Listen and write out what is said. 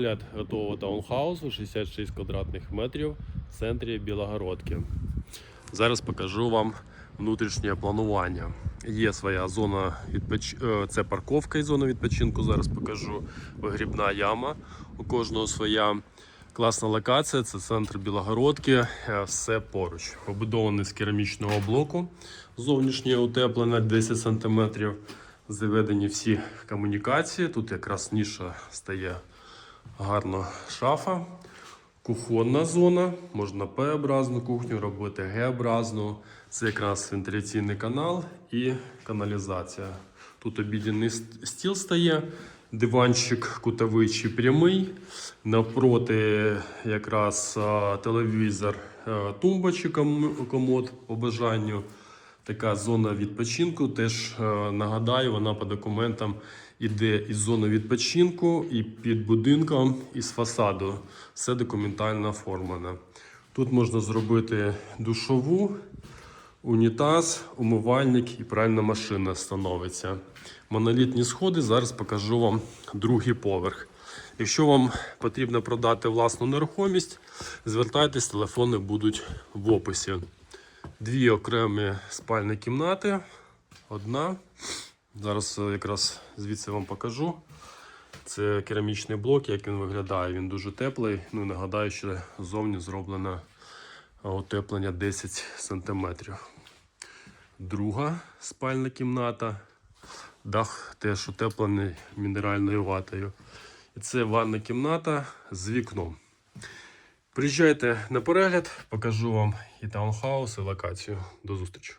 огляд готового таунхаусу 66 квадратних метрів в центрі Білогородки. Зараз покажу вам внутрішнє планування. Є своя зона відпоч... е, це парковка і зона відпочинку. Зараз покажу вигрібна яма. У кожного своя класна локація. Це центр Білогородки. Е, Все поруч. Побудований з керамічного блоку. Зовнішнє утеплення 10 см. Заведені всі комунікації. Тут якраз ніша стає гарно шафа. Кухонна зона, можна П-образну кухню робити, Г-образну. Це якраз вентиляційний канал і каналізація. Тут обідній ст- стіл стає, диванчик кутовий чи прямий. Навпроти якраз телевізор, а, тумбочка, комод по бажанню. Така зона відпочинку. Теж е, нагадаю, вона по документам іде із зони відпочинку, і під будинком, і з фасаду. Все документально оформлено. Тут можна зробити душову, унітаз, умивальник і пральна машина становиться. Монолітні сходи. Зараз покажу вам другий поверх. Якщо вам потрібно продати власну нерухомість, звертайтесь, телефони будуть в описі. Дві окремі спальні кімнати. Одна. Зараз е, якраз звідси вам покажу. Це керамічний блок, як він виглядає. Він дуже теплий. Ну нагадаю, що ззовні зроблено утеплення 10 см. Друга спальна кімната. Дах теж утеплений мінеральною ватою. І це ванна кімната з вікном. Приїжджайте на перегляд, покажу вам і таунхаус, і локацію. До зустрічі.